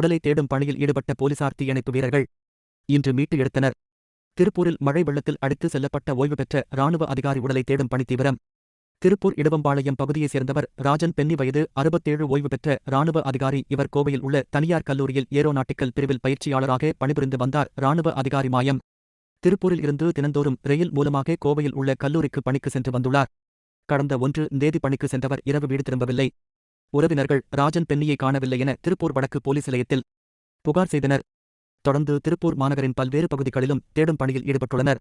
உடலை தேடும் பணியில் ஈடுபட்ட போலீசார் தீயணைப்பு வீரர்கள் இன்று மீட்டு எடுத்தனர். திருப்பூரில் மழை வெள்ளத்தில் அடித்து செல்லப்பட்ட ஓய்வு பெற்ற ராணுவ அதிகாரி உடலை தேடும் பணி தீவிரம். திருப்பூர் இடவம்பாளையம் பகுதியைச் சேர்ந்தவர் ராஜன். பென்னி வயது அறுபத்தேழு ஓய்வு பெற்ற ராணுவ அதிகாரி. இவர் கோவையில் உள்ள தனியார் கல்லூரியில் ஏரோநாட்டிக்கல் பிரிவில் பயிற்சியாளராக பணிபுரிந்து வந்தார். ராணுவ அதிகாரி மாயம். திருப்பூரில் இருந்து தினந்தோறும் ரயில் மூலமாக கோவையில் உள்ள கல்லூரிக்கு பணிக்கு சென்று வந்துள்ளார். கடந்த ஒன்று தேதி பணிக்கு சென்றவர் இரவு வீடு திரும்பவில்லை. உறவினர்கள் ராஜன் பென்னியை காணவில்லை என திருப்பூர் வடக்கு போலீஸ் நிலையத்தில் புகார் செய்தனர். தொடர்ந்து திருப்பூர் மாநகரின் பல்வேறு பகுதிகளிலும் தேடும் பணியில் ஈடுபட்டுள்ளனர்.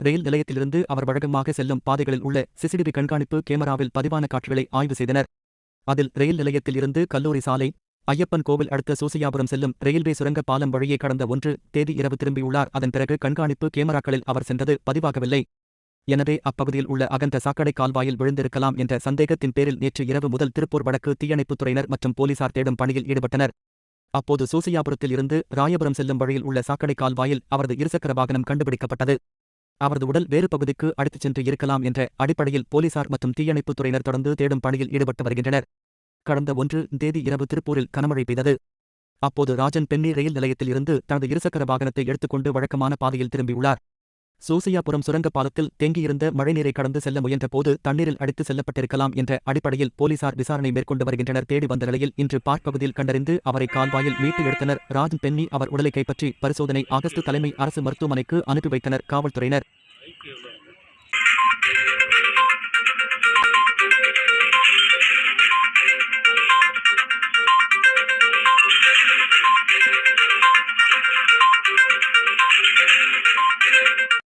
ரயில் நிலையத்திலிருந்து அவர் வழக்கமாக செல்லும் பாதைகளில் உள்ள சிசிடிவி கண்காணிப்பு கேமராவில் பதிவான காட்சிகளை ஆய்வு செய்தனர். அதில் ரயில் நிலையத்தில் இருந்து கல்லூரி சாலை ஐயப்பன் கோவில் அடுத்த சூசையாபுரம் செல்லும் ரயில்வே சுரங்க பாலம் வழியே கடந்த ஒன்று தேதி இரவு திரும்பியுள்ளார். அதன் பிறகு கண்காணிப்பு கேமராக்களில் அவர் சென்றது பதிவாகவில்லை. எனவே அப்பகுதியில் உள்ள அகன்ற சாக்கடை கால்வாயில் விழுந்திருக்கலாம் என்ற சந்தேகத்தின் பேரில் நேற்று இரவு முதல் திருப்பூர் வடக்கு தீயணைப்புத் துறையினர் மற்றும் போலீசார் தேடும் பணியில் ஈடுபட்டனர். அப்போது சூசையாபுரத்தில் இருந்து ராயபுரம் செல்லும் வழியில் உள்ள சாக்கடை கால்வாயில் அவரது இருசக்கர வாகனம் கண்டுபிடிக்கப்பட்டது. அவரது உடல் வேறு பகுதிக்கு அடித்துச் சென்று இருக்கலாம் என்ற அடிப்படையில் போலீசார் மற்றும் தீயணைப்புத்துறையினர் தொடர்ந்து தேடும் பணியில் ஈடுபட்டு வருகின்றனர். கடந்த ஒன்று தேதி இரவு திருப்பூரில் கனமழை பெய்தது. அப்போது ராஜன் பெண்ணி ரயில் நிலையத்தில் இருந்து தனது இருசக்கர வாகனத்தை எடுத்துக்கொண்டு வழக்கமான பாதையில் திரும்பியுள்ளார். சூசையாபுரம் சுரங்க பாலத்தில் தேங்கியிருந்த மழைநீரை கடந்து செல்ல முயன்றபோது தண்ணீரில் அடித்து செல்லப்பட்டிருக்கலாம் என்ற அடிப்படையில் போலீசார் விசாரணை மேற்கொண்டு வருகின்றனர். தேடி வந்த நிலையில் இன்று பார்ப்பகுதியில் கண்டறிந்து அவரை கால்வாயில் மீட்டு எடுத்தனர். ராஜன் பென்னி அவர் உடலை கைப்பற்றி பரிசோதனை ஆகஸ்ட் தலைமை அரசு மருத்துவமனைக்கு அனுப்பி வைத்தனர். காவல்துறையினர்